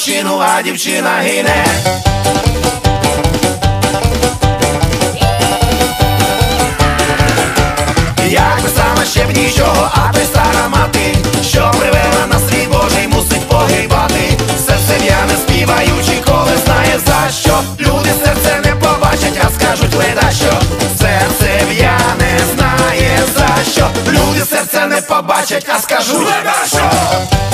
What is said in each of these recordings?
московщину, а дівчина гине. Якби саме ще б нічого, а той стара мати, що привела на свій Божий, мусить погибати. Серце в'яне співаючи, коли знає за що. Люди серце не побачать, а скажуть леда що. Серце в'яне знає за що. Люди серце не побачать, а скажуть леда що.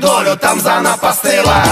Долю там занапастила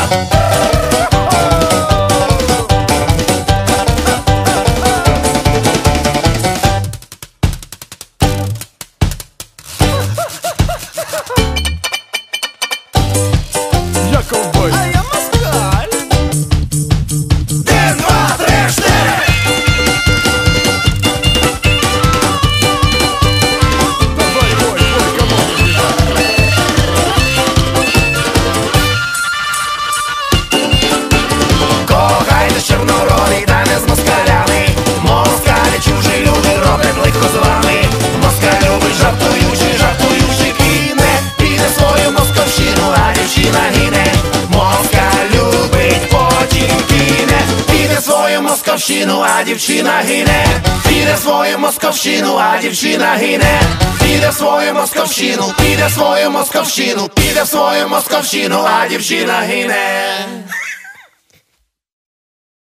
Кохайте чорнороди, та не з москалями. Москалі чужі люди роблять лихо з вами. Москаль любить жартуючи, жартуючи кине Піде свою московщину, а дівчина гине. Москаль любить, потім кине Піде свою московщину, а дівчина гине. Піде свою московщину, а дівчина гине. Піде свою московщину, піде свою московщину, піде свою московщину, а дівчина гине